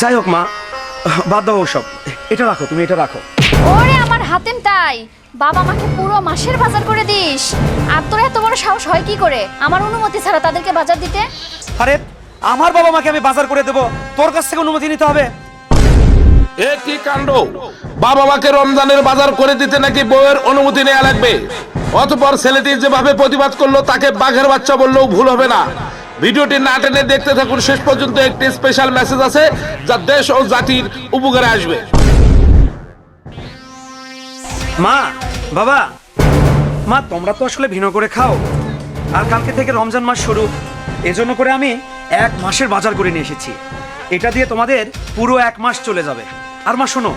যাই হোক মা বাদ দাও ওসব। এটা রাখো তুমি এটা রাখো। ওরে আমার হাতেম তাই। বাবা আমাকে পুরো মাসের বাজার করে দিস। আর তোর এত বড় সাহস হয় কি করে? আমার অনুমতি ছাড়া তাদেরকে বাজার দিতে? আরে আমার বাবা মাকে আমি বাজার করে দেবো। তোর কাছ থেকে অনুমতি নিতে হবে। এ কি কাণ্ড? বাবা মাকে রমজানের বাজার করে দিতে নাকি বউয়ের অনুমতি নেওয়া লাগবে? অতপর ছেলেটি যেভাবে প্রতিবাদ করল তাকে বাঘের বাচ্চা বললেও ভুল হবে না। ভিডিওটি না টেনে দেখতে থাকুন। শেষ পর্যন্ত একটি স্পেশাল মেসেজ আছে যা দেশ ও জাতির উপকারে আসবে। মা, বাবা। মা, তোমরা তো আসলে ভিন্ন করে খাও। আর কালকে থেকে রমজান মাস শুরু। এজন্য করে আমি এক মাসের বাজার করে নিয়ে এসেছি। এটা দিয়ে তোমাদের পুরো এক মাস চলে যাবে। আর মা, শোনো,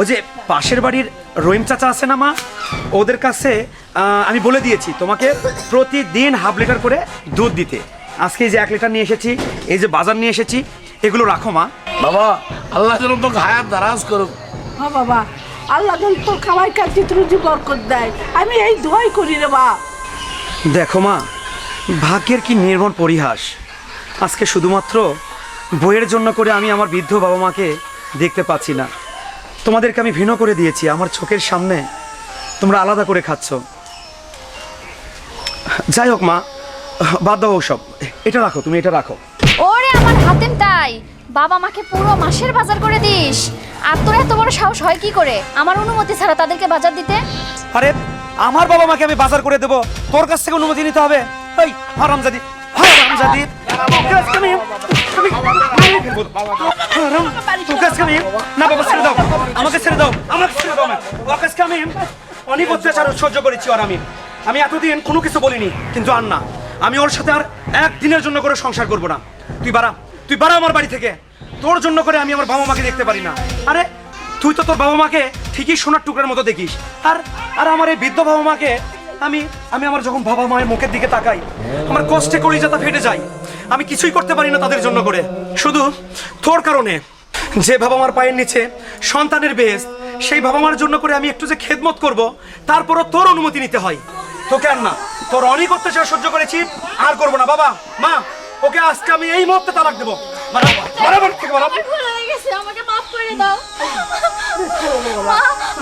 ওই যে পাশের বাড়ির রহিম চাচা আছে না মা? ওদের কাছে আমি বলে দিয়েছি তোমাকে প্রতিদিন হাফ লিটার করে দুধ দিতে। আজকে এই যে এক লিটার নিয়ে এসেছি এই যে বাজার নিয়ে এসেছি এগুলো রাখো মা। বাবা আল্লাহ যেন তো হায়াত দারাজ করুক। হ্যাঁ বাবা আল্লাহ যেন তোর খাওয়াই কাছে রুজি বরকত দেয় আমি এই দোয়াই করি রে বা দেখো মা ভাগ্যের কি নির্মল পরিহাস। আজকে শুধুমাত্র বইয়ের জন্য করে আমি আমার বৃদ্ধ বাবা মাকে দেখতে পাচ্ছি না। তোমাদেরকে আমি ভিন্ন করে দিয়েছি আমার চোখের সামনে তোমরা আলাদা করে খাচ্ছ। যাই হোক মা বাদ দাও ওসব। এটা রাখো তুমি এটা রাখো। ওরে আমার হাতেম তাই। বাবা মাকে পুরো মাসের বাজার করে দিস। আর তোর এত বড় সাহস হয় কি করে? আমার অনুমতি ছাড়া তাদেরকে বাজার দিতে? আরে আমার বাবা মাকে আমি বাজার করে দেবো। তোর কাছ থেকে অনুমতি নিতে হবে। এই হারামজাদি হারামজাদি। আমি- আমি- হারাম, তোকে আমি- না বাবা ছেড়ে দাও। আমাকে ছেড়ে দাও। আমাকে ছেড়ে দাও আজকে আমি অনেক অত্যাচার সহ্য করেছি আর আমি। আমি এতদিন কোনো কিছু বলিনি কিন্তু আর না। আমি ওর সাথে আর একদিনের জন্য করে সংসার করব না। তুই বাড়া তুই বাড়া আমার বাড়ি থেকে। তোর জন্য করে আমি আমার বাবা মাকে দেখতে পারি না। আরে, তুই তো তোর বাবা মাকে ঠিকই সোনার টুকরার মতো দেখিস। আর আর আমার এই বৃদ্ধ বাবা মাকে আমি আমি আমার যখন বাবা মায়ের মুখের দিকে তাকাই, আমার কষ্টে করি যাতা ফেটে যায়। আমি কিছুই করতে পারি না তাদের জন্য করে। শুধু তোর কারণে যে বাবা মার পায়ের নিচে সন্তানের বেশ, সেই বাবা মার জন্য করে আমি একটু যে খেদমত করব, তারপরও তোর অনুমতি নিতে হয়। তোকে আর না। তোর অনেক অত্যাচার সহ্য করেছি আর করব না। বাবা মা ওকে আজকে আমি এই মুহূর্তে তালাক দেবো। থেকে আমাকে মাফ করে দাও। মা,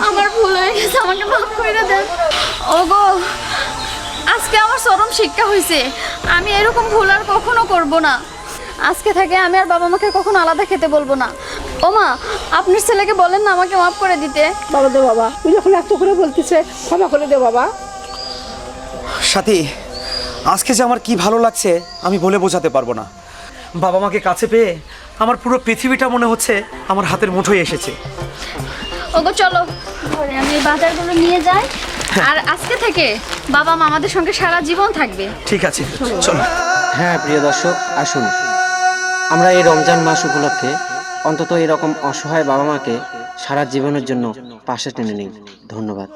আমার ভুল হয়ে গেছে আমাকে মাফ করে দেন। ওগো আজকে আমার চরম শিক্ষা হয়েছে। আমি এরকম ভুল আর কখনো করব না। আজকে থেকে আমি আর বাবা মাকে কখনো আলাদা খেতে বলব না। ও মা আপনার ছেলেকে বলেন না আমাকে মাফ করে দিতে। বাবা দে বাবা তুই যখন এত করে বলতেছে ক্ষমা করে দে বাবা। সাথী আজকে যে আমার কি ভালো লাগছে আমি বলে বোঝাতে পারব না। বাবা মাকে কাছে পেয়ে আমার পুরো পৃথিবীটা মনে হচ্ছে আমার হাতের মুঠোয় এসেছে। ওগো চলো। ঘরে আমি এই বাজারগুলো নিয়ে যাই। আর আজকে থেকে বাবা মা আমাদের সঙ্গে সারা জীবন থাকবে। ঠিক আছে চলো। হ্যাঁ প্রিয় দর্শক আসুন। আমরা এই রমজান মাস উপলক্ষে অন্তত এরকম অসহায় বাবা মাকে সারা জীবনের জন্য পাশে টেনে নিই। ধন্যবাদ।